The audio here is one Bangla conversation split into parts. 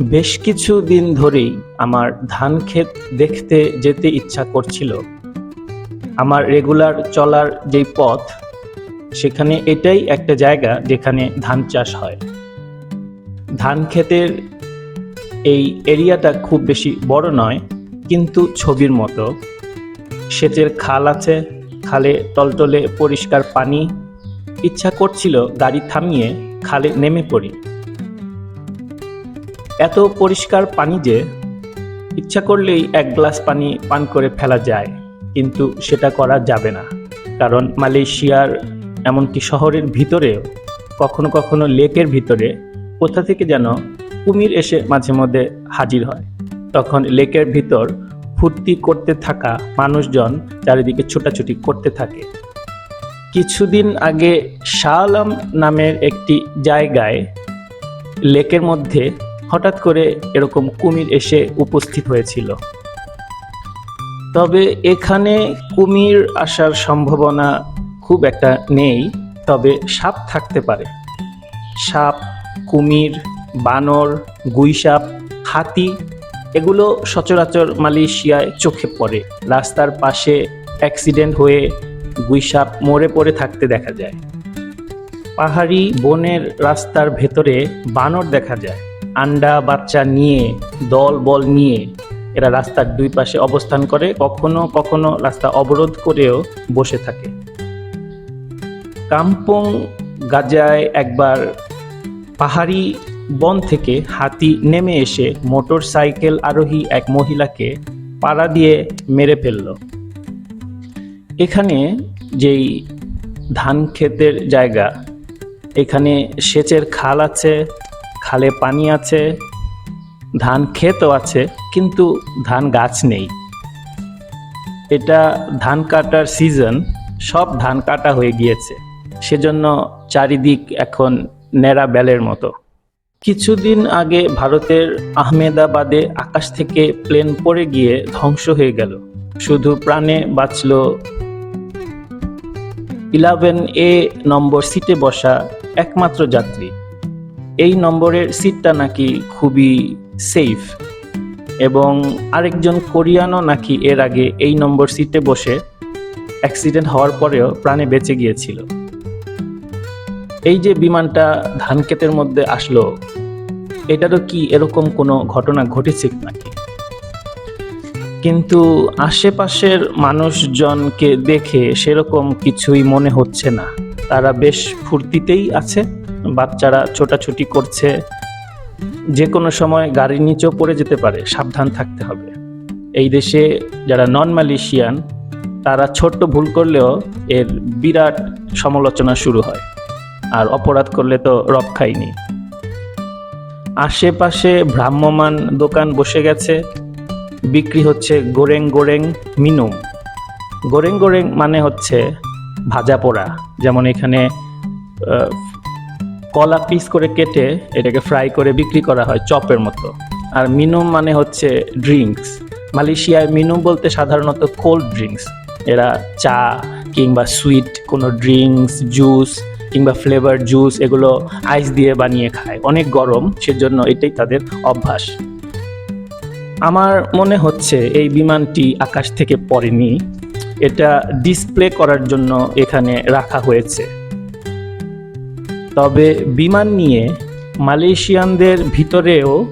বেশ কিছু দিন ধরেই আমার ধান ক্ষেত দেখতে যেতে ইচ্ছা করছিল। আমার রেগুলার চলার যেই পথ, সেখানে এটাই একটা জায়গা যেখানে ধান চাষ হয়। ধান ক্ষেতের এই এরিয়াটা খুব বেশি বড় নয়, কিন্তু ছবির মতো। সেচের খাল আছে, খালে টলটলে পরিষ্কার পানি। ইচ্ছা করছিল গাড়ি থামিয়ে খালে নেমে পড়ি। এত পরিষ্কার পানি যে ইচ্ছা করলেই এক গ্লাস পানি পান করে ফেলা যায়, কিন্তু সেটা করা যাবে না। কারণ মালয়েশিয়ার এমনকি শহরের ভিতরেও, কখনো কখনো লেকের ভিতরে কোথা থেকে যেন কুমির এসে মাঝে মধ্যে হাজির হয়। তখন লেকের ভিতর ফুর্তি করতে থাকা মানুষজন চারিদিকে ছোটাছুটি করতে থাকে। কিছুদিন আগে শাহ নামের একটি জায়গায় লেকের মধ্যে হঠাৎ করে এরকম কুমির এসে উপস্থিত হয়েছিল। তবে এখানে কুমির আসার সম্ভাবনা খুব একটা নেই, তবে সাপ থাকতে পারে। সাপ, কুমির, বানর, গুইসাপ, হাতি, এগুলো সচরাচর মালয়েশিয়ায় চোখে পড়ে। রাস্তার পাশে অ্যাক্সিডেন্ট হয়ে গুইসাপ মরে পড়ে থাকতে দেখা যায়। পাহাড়ি বনের রাস্তার ভেতরে বানর দেখা যায়। আন্ডা বাচ্চা নিয়ে, দল বল নিয়ে এরা রাস্তার দুই পাশে অবস্থান করে, কখনো কখনো রাস্তা অবরোধ করেও বসে থাকে। কাম্পং গাজায় একবার পাহাড়ি বন থেকে হাতি নেমে এসে মোটর সাইকেল আরোহী এক মহিলাকে পাড়া দিয়ে মেরে ফেলল। এখানে যেই ধান ক্ষেতের জায়গা, এখানে সেচের খাল আছে খালে পানি আছে, ধান ক্ষেতও আছে, কিন্তু ধান গাছ নেই। এটা ধান কাটার সিজন সব ধান কাটা হয়ে গিয়েছে। সেজন্য চারিদিক এখন ন্যাড়া বেলের মতো। কিছুদিন আগে ভারতের আহমেদাবাদে আকাশ থেকে প্লেন পড়ে গিয়ে ধ্বংস হয়ে গেল। শুধু প্রাণে বাঁচল ইলেভেন এ নম্বর সিটে বসা একমাত্র যাত্রী। এই নম্বরের সিটটা নাকি খুবই সেফ এবং আরেকজন কোরিয়ানও নাকি এর আগে এই নম্বর সিটে বসে অ্যাক্সিডেন্ট হওয়ার পরেও প্রাণে বেঁচে গিয়েছিল। এই যে বিমানটা ধানক্ষেতের মধ্যে আসলো, এটারও কি এরকম কোনো ঘটনা ঘটেছে নাকি? কিন্তু আশেপাশের মানুষজনকে দেখে সেরকম কিছুই মনে হচ্ছে না। তারা বেশ ফুর্তিতেই আছে। বাচ্চারা ছোটাছুটি করছে। যে কোনো সময় গাড়ির নিচেও পড়ে যেতে পারে, সাবধান থাকতে হবে। এই দেশে যারা নন মালয়েশিয়ান তারা ছোট্ট ভুল করলেও এর বিরাট সমালোচনা শুরু হয়। আর অপরাধ করলে তো রক্ষাই নেই আশেপাশে ভ্রাম্যমান দোকান বসে গেছে। বিক্রি হচ্ছে গোরেং গোরেং মিনুম। গোরেং গোরেং মানে হচ্ছে ভাজা পোড়া, যেমন এখানে কলা পিস করে কেটে এটাকে ফ্রাই করে বিক্রি করা হয় চপের মতো। আর মিনুম মানে হচ্ছে ড্রিঙ্কস মালয়েশিয়ায় মিনুম বলতে সাধারণত কোল্ড ড্রিঙ্কস এরা চা কিংবা সুইট কোনো ড্রিঙ্কস জুস কিংবা ফ্লেভার জুস এগুলো আইস দিয়ে বানিয়ে খায়। অনেক গরম, সেজন্য এটাই তাদের অভ্যাস। আমার মনে হচ্ছে এই বিমানটি আকাশ থেকে পড়েনি। এটা ডিসপ্লে করার জন্য এখানে রাখা হয়েছে। তবে বিমান নিয়ে মালয়েশিয়ানদের ভিতরেও,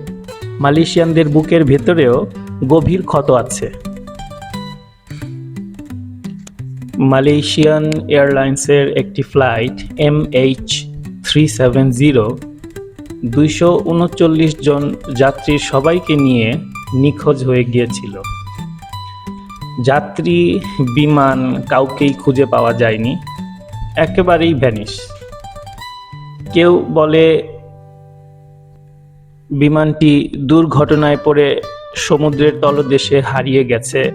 মালয়েশিয়ানদের বুকের ভেতরেও গভীর ক্ষত আছে। মালয়েশিয়ান এয়ারলাইন্সের একটি flight M H three seven zero দুইশো উনচল্লিশ জন যাত্রীর সবাইকে নিয়ে নিখোঁজ হয়ে গিয়েছিল। যাত্রী বিমান কাউকেই খুঁজে পাওয়া যায়নি। একেবারেই ভ্যানিশ। কেউ বলে বিমানটি দুর্ঘটনায় পড়ে সমুদ্রের তলদেশে হারিয়ে গেছে।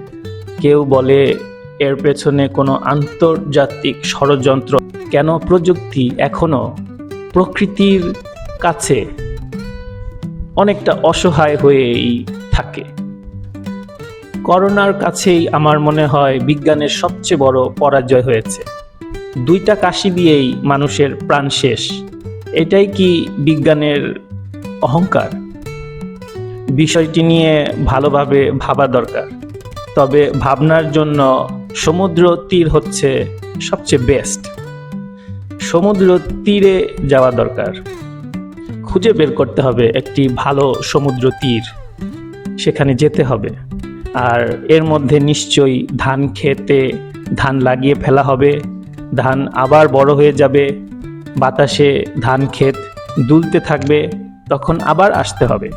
কেউ বলে এর পেছনে কোনো আন্তর্জাতিক ষড়যন্ত্র। কেন প্রযুক্তি এখনও প্রকৃতির কাছে অনেকটা অসহায় হয়েই থাকে? করোনার কাছেই আমার মনে হয় বিজ্ঞানের সবচেয়ে বড় পরাজয় হয়েছে। দুইটা কাশি দিয়েই মানুষের প্রাণ শেষ। এটাই কি বিজ্ঞানের অহংকার? বিষয়টি নিয়ে ভালোভাবে ভাবা দরকার। তবে ভাবনার জন্য সমুদ্র তীর হচ্ছে সবচেয়ে বেস্ট সমুদ্র তীরে যাওয়া দরকার। খুঁজে বের করতে হবে একটি ভালো সমুদ্র তীর। সেখানে যেতে হবে। আর এর মধ্যে নিশ্চয়ই ধান খেতে ধান লাগিয়ে ফেলা হবে। ধান আবার বড় হয়ে যাবে। বাতাসে ধান ক্ষেত দুলতে থাকবে তখন আবার আসতে হবে।